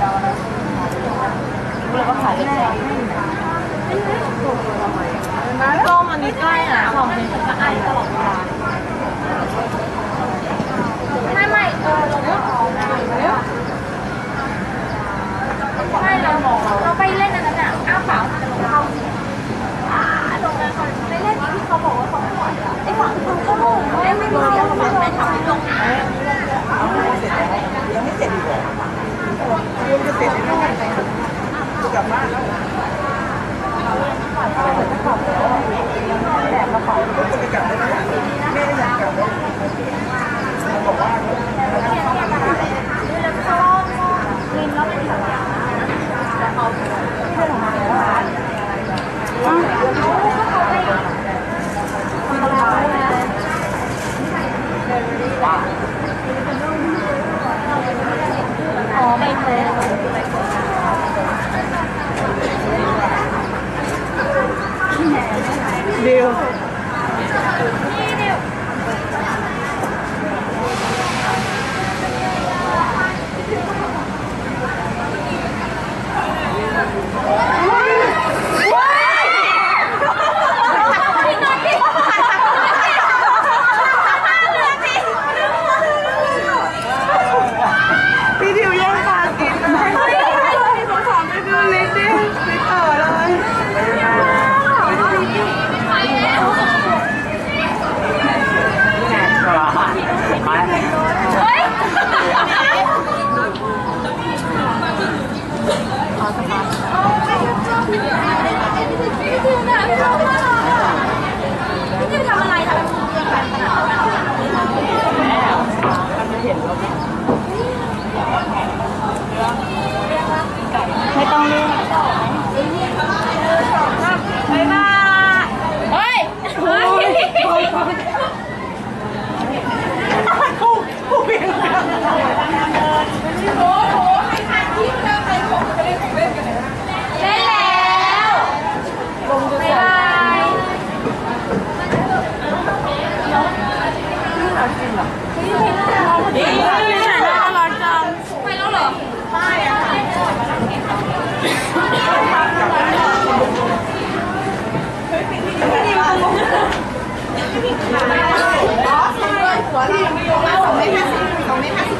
แล้วก็ขายเป็นแพงก็มันนี้ใกล้อะของมันก็ไอตลอดเวลา อ๋อใบโพเดียว จริงเหรอนี่ใส่น่ารักจังไปแล้วเหรอใช่อะค่ะไม่มีขาอ๋อใช่หัวเราไม่ยกแล้วสองไม่ห้าสิบสองไม่ห้าสิบ